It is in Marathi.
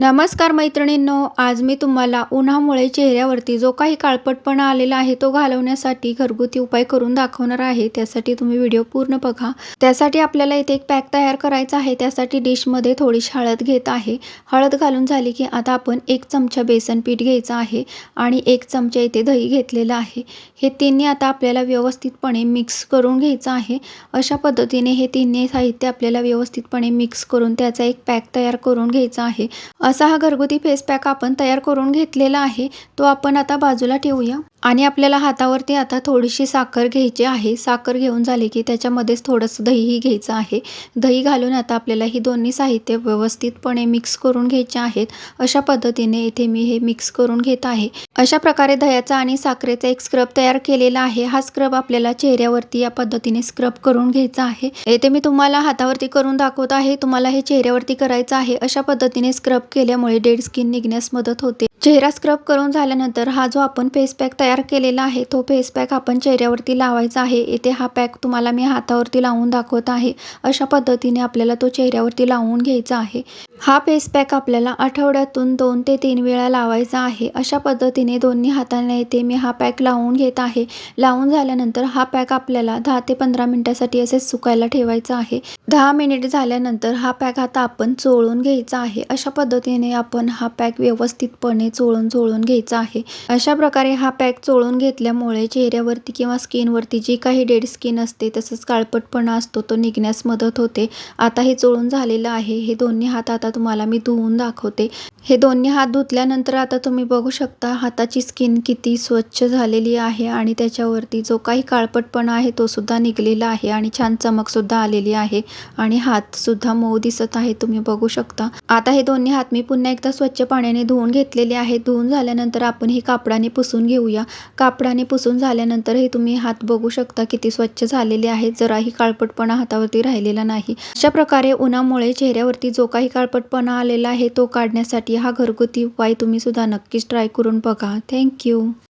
नमस्कार मैत्रिणींनो आज मी तुम्हाला उन्हामुळे चेहऱ्यावरती जो काही काळपटपणा आलेला आहे तो घालवण्यासाठी घरगुती उपाय करून दाखवणार आहे. त्यासाठी तुम्ही व्हिडिओ पूर्ण बघा. त्यासाठी आपल्याला इथे एक पॅक तयार करायचा आहे. त्यासाठी डिशमध्ये थोडीशी हळद घेत आहे. हळद घालून झाली की आता आपण एक चमचा बेसन पीठ घ्यायचं आहे आणि एक चमचा इथे दही घेतलेलं आहे. हे तिन्ही आता आपल्याला व्यवस्थितपणे मिक्स करून घ्यायचं आहे. अशा पद्धतीने हे तिन्ही साहित्य आपल्याला व्यवस्थितपणे मिक्स करून त्याचा एक पॅक तयार करून घ्यायचा आहे. असा हा घरगुती फेस पॅक आपण तयार करून घेतलेला आहे तो आपण आता बाजूला ठेवूया. आणि आपल्याला हातावरती आता थोडीशी साखर घ्यायची आहे. साखर घेऊन झाली की त्याच्यामध्येच थोडंसं दहीही घ्यायचं आहे. दही घालून आता आपल्याला ही दोन्ही साहित्य व्यवस्थितपणे मिक्स करून घ्यायचे आहेत. अशा पद्धतीने इथे मी हे मिक्स करून घेत आहे. अशा प्रकारे दह्याचा आणि साखरेचा एक स्क्रब तयार केलेला आहे. हा स्क्रब आपल्याला चेहऱ्यावरती या पद्धतीने स्क्रब करून घ्यायचा आहे. येथे मी तुम्हाला हातावरती करून दाखवत आहे. तुम्हाला हे चेहऱ्यावरती करायचं आहे. अशा पद्धतीने स्क्रब केल्यामुळे डेड स्किन निघण्यास मदत होते. चेहरा स्क्रब करून झाल्यानंतर हा जो आपण फेस पॅक तयार केलेला आहे तो फेस पॅक आपण चेहऱ्यावरती लावायचा आहे. येथे हा पॅक तुम्हाला मी हातावरती लावून दाखवत आहे. अशा पद्धतीने आपल्याला तो चेहऱ्यावरती लावून घ्यायचा आहे. हा फेस पॅक आपल्याला आठवड्यातून दोन ते तीन वेळा लावायचा आहे. अशा पद्धतीने दोन्ही हाताने येथे मी हा पॅक लावून घेत आहे. लावून झाल्यानंतर हा पॅक आपल्याला दहा ते पंधरा मिनिटासाठी असेच सुकायला ठेवायचा आहे. दहा मिनिट झाल्यानंतर हा पॅक आता आपण चोळून घ्यायचा आहे. अशा पद्धतीने आपण हा पॅक व्यवस्थितपणे चोळून चोळून घ्यायचा आहे. अशा प्रकारे हा पॅक चोळून घेतल्यामुळे चेहऱ्यावरती किंवा स्किनवरती जी काही डेड स्किन असते तसंच काळपटपणा असतो तो निघण्यास मदत होते. आता हे चोळून झालेलं आहे. हे दोन्ही हात आता तुम्हाला मी धुवून दाखवते. हे दोन्ही हात धुतल्यानंतर आता तुम्ही बघू शकता हाताची स्किन किती स्वच्छ झालेली आहे आणि त्याच्यावरती जो काही काळपटपणा आहे तो सुद्धा निघलेला आहे आणि छान चमकसुद्धा आलेली आहे आणि हातसुद्धा मऊ दिसत आहे तुम्ही बघू शकता. आता हे दोन्ही हात मी पुन्हा एकदा स्वच्छ पाण्याने धुवून घेतलेले आहे धुवून झाल्यानंतर आपण हे कापडाने पुसून घेऊया. कापडाने पुसून झाल्यानंतर हे तुम्ही हात बघू शकता किती स्वच्छ झालेले आहेत जराही काळपटपणा हातावरती राहिलेला नाही. अशा प्रकारे उन्हामुळे चेहऱ्यावरती जो काही काळपटपणा आलेला आहे तो काढण्यासाठी हा घरगुती उपाय तुम्ही सुद्धा नक्कीच ट्राय करून बघा. थँक्यू